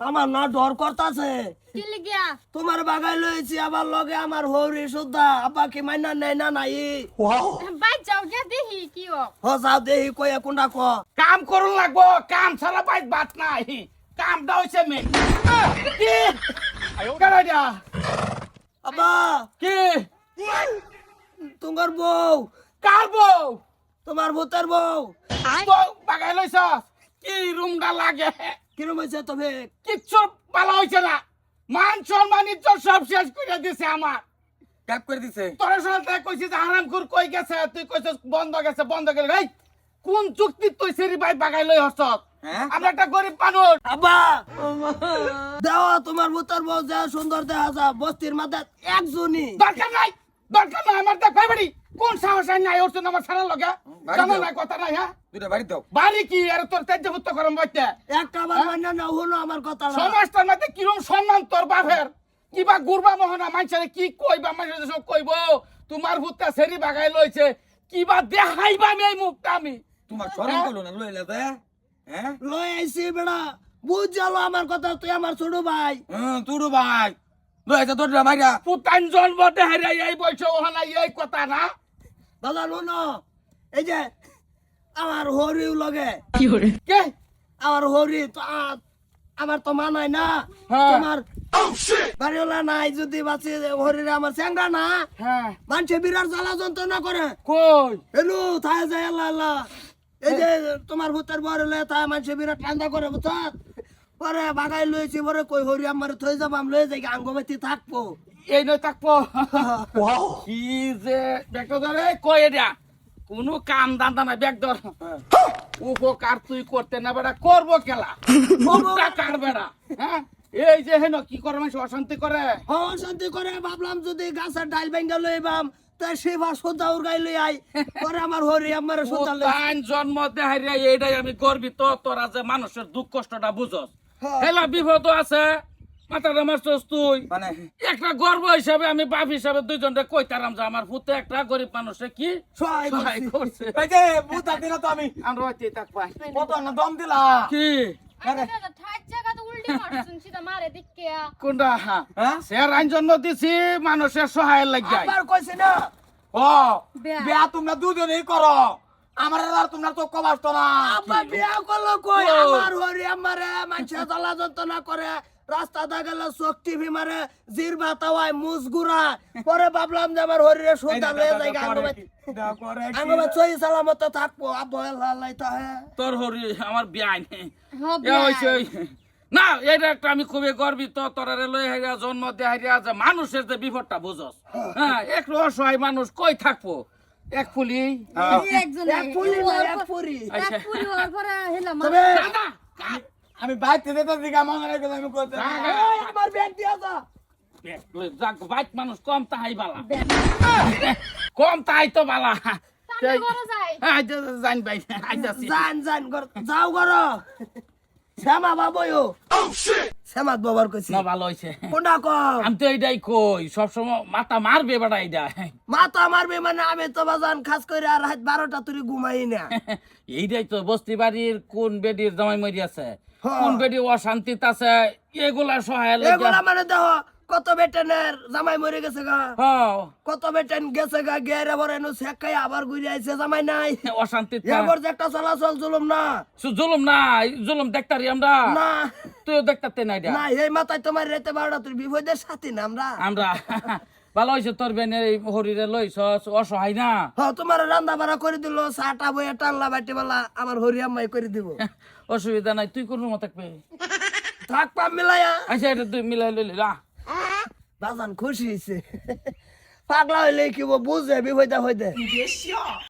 আমার না ডর করতাছে। তোমার বাগাই লইছি আবার লগে আমার হরি সুদ্ধা আব্বা কি মাইনা নেই না নাই। যাও গিয়া দেখি কি ও। হসাও দেহি কয়ে কোনটা ক। কাম করুন লাগবো কাম ছাড়া বাইক বাত নাই। কামটা হইছে মেন কি? এটা? আব্বা। কি? তোমার বউ। কার বউ? তোমার ভূতের বউ। বাগাই লইছ কি রুমটা লাগে? কিরম হয়েছে তবে? কিচ্ছু ভালো হইছে না। মান সম্মান ইজ্জত সব শেষ করে দিছে আমার। ট্যাপ করে দিছে? তোর সাথে কইছি যে হারাম খুর কই গেছে? তুই কইছিস বন্ধ গেছে বন্ধ গেলে। ভাই কোন চুক্তি তুই সেরি ভাই বাগাই লই হসত হ্যাঁ? আমরা একটা গরিব মানুষ। আব্বা! দেওয়া তোমার ভূতের বউ যা সুন্দর দেখা যা বস্তির মাঝে একজনই দরকার নাই! দরকার নাই আমার দেখ বাড়ি। কোন সাহস আই নাই ওর জন্য আমার সারা লগে বাড়ি না কথা নাই হ্যাঁ? দুটা বাড়ি দাও। বাড়ি কি? আর তোর তেজ ভুত্ত করম বইতে একটা আবার মাইনা না হলো আমার কথা সমাজটার মধ্যে কিরম সম্মান তোর বাপের? কিবা গুরবা মোহনা মানুষের কি কইবা মানুষের সব কইব? তোমার সেরি বাগাই লইছে। কিবা দেখাইবা আমি এই মুখটা আমি। তোমার শরম করল না লইলা হ্যাঁ? লই আইছি বেড়া। বুঝ জালো আমার কথা তুই আমার ছোট ভাই। হুম ভাই। লইছে তোর মাইরা পুতান জন্ম দেহারে এই ওহানা এই কথা না? দাদা লোন এই যে আমার হরিও লগে। কে আমার হরি তো আমার তো মানায় না। হ্যাঁ। তোমার বাড়িওয়ালা নাই যদি বাঁচি হরিরে আমার চ্যাংরা না। হ্যাঁ। মানুষে বিরাট জ্বালা যন্ত্রণা করে। কই? হেলু থায় যায় আল্লাহ আল্লাহ। এই যে তোমার ভূতের বর হলে তাই মানুষে বিরাট ঠান্ডা করে বুঝছত পরে বাগাই লইছি পরে কই হরি আমার থই যাব আম লই যাই আঙ্গবাতি থাকব। এই নয় থাকব। কি যে ব্যাগ ধরে কই এটা? কোনো কাম দান্দা না ব্যাগ ধর। উপকার তুই করতে না বেড়া করব খেলা। কার বেড়া হ্যাঁ? এই যে হেন কি করে মানুষ অশান্তি করে? হ্যাঁ শান্তি করে ভাবলাম যদি গাছের ডাল ভেঙ্গা লইবাম তাই সেবা সোজা উড়াই লই আই পরে আমার হরি আমার সোজা লই জন্ম দেহারিয়া এইটাই আমি গর্বিত তোরা যে মানুষের দুঃখ কষ্টটা বুঝস। হেলা বিপদ আছে তুই। মানে? একটা গর্ব হিসাবে আমি বাপ হিসাবে দুইজনকে কইতারাম যে আমার পুতে একটা গরিব মানুষে কি সহায় করছে। এই যে তো আমি। আমরা হইতে থাকবাই কত না দম দিলা কি? কোনটা হ্যাঁ? স্যার আইন জন্ম দিছি মানুষের সহায় আবার কইছি না? ও বেয়া। বিয়া তোমরা দুজনেই করো। আমার আর তোমরা তো কবাস না আব্বা বিয়া করল কই। আমার হরি আমারে মানুষে জ্বালা যন্ত্রণা করে রাস্তা দা গেলে চোখ টিভি মারে জির বাতাওয়ায় মুসগুরা পরে ভাবলাম যে আমার হরিরে লয়ে যাই সালামত থাকব আব্বা আল্লাহ তোর হরি আমার নেই হ্যাঁ, এ হইছে না এটা একটা আমি খুবই গর্বিত তোরারে লই হাইরা জন্ম দিয়ে হাইরা যে মানুষের যে বিপদটা বুঝস হ্যাঁ একটু অসহায় মানুষ কই থাকব এক ফুলি একজন এক পুরি না এক পুরি। এক পুরি হওয়ার পরে হেলা তবে দাদা, আমি বাইতে দিতে দিগা মনে রেখে আমি করতে আমার ব্যাগ দিয়া যাক, বাইক মানুষ কম তাহাই বালা। কম তাহাই তো বালা। জান ভাই জান জান ঘর যাও ঘর। শ্যামা বাবুও শ্যামাত বাবার কইছি না ভালো হইছে। কোনটা কম আমি তো এইটাই কই সবসময় মাথা মারবে বেটা এইটা। মাথা মারবে মানে আমি তো বাজান খাস করে আর রাত বারোটা তুই ঘুমাই না। এইটাই তো বস্তি বাড়ির কোন বেডির জামাই মরি আছে? হ্যাঁ। কোন বেডি অশান্তিত আছে? এগুলা সহায় এগুলা মানে দেখো কত বেটেনের জামাই মরে গেছে গা। হ্যাঁ। কত বেটেন গেছে গা গেরে বরে নু শেখাই আবার ঘুরে আইছে জামাই নাই। অশান্তিত এবার যে একটা চলাচল জুলুম না। জুলুম না জুলুম দেখতারি আমরা। না। তুইও দেখতাতে নাই না এই মাথায় তোমার রেতে বারোটা তুই বিপদের সাথী না আমরা। আমরা। ভালো হয়েছে তোর বেনের এই হরিরে লইছ অসহায় না। হ তোমার রান্না বাড়া করে দিল চাটা বইয়া টানলা বাটি বেলা আমার হরিয়াম্মাই করে দিব। অসুবিধা নাই তুই কোন থাকবে? থাক পাম মিলাইয়া আচ্ছা এটা তুই মিলাই লইলি না বাজান খুশি হয়েছে পাগলা হইলে কি বুঝে বিপদা হইতে।